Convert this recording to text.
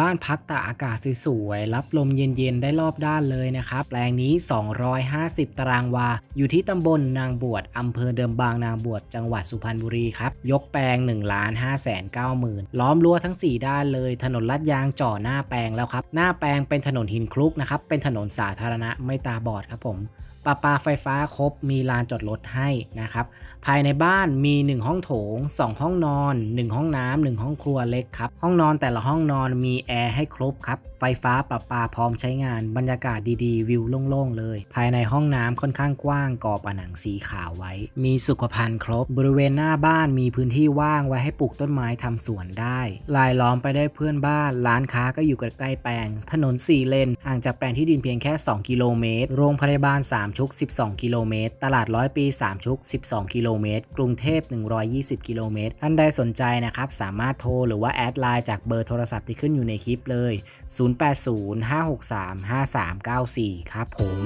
บ้านพักตากอากาศสวยๆ รับลมเย็นๆ ได้รอบด้านเลยนะครับ แปลงนี้ 250 ตารางวา อยู่ที่ตำบลนางบวชอำเภอเดิมบางนางบวช จังหวัดสุพรรณบุรีครับ ยกแปลง1 5 9 0 0 0 0 ล้อมรั้วทั้ง 4 ด้านเลย ถนนลาดยางจ่อหน้าแปลงแล้วครับ หน้าแปลงเป็นถนนหินคลุกนะครับ เป็นถนนสาธารณะไม่ตาบอดครับผม ประปาไฟฟ้าครบมีลานจอดรถให้นะครับ ภายในบ้านมี 1 ห้องโถง 2 ห้องนอน 1 ห้องน้ำ1ห้องครัวเล็กครับ ห้องนอนแต่ละห้องนอนมีแอร์ให้ครบครับ ไฟฟ้าประปาพร้อมใช้งาน บรรยากาศดีๆ วิวโล่งๆ เลย ภายในห้องน้ำค่อนข้างกว้างก่อผนังสีขาวไว้ มีสุขภัณฑ์ครบ บริเวณหน้าบ้านมีพื้นที่ว่างไว้ให้ปลูกต้นไม้ทำสวนได้ลายล้อมไปได้เพื่อนบ้าน ร้านค้าก็อยู่ใกล้แปลง ถนน 4 เลนห่างจากแปลงที่ดินเพียงแค่ 2 กิโลเมตร โรงพยาบาล3 ชุก 12 กิโลเมตร ตลาดร้อยปี 3 ชุก 12 กิโลเมตร กรุงเทพ 120 กิโลเมตร ท่านใดสนใจนะครับ สามารถโทรหรือว่าแอดไลน์จากเบอร์โทรศัพท์ที่ขึ้นอยู่ในคลิปเลย 0805635394 ครับผม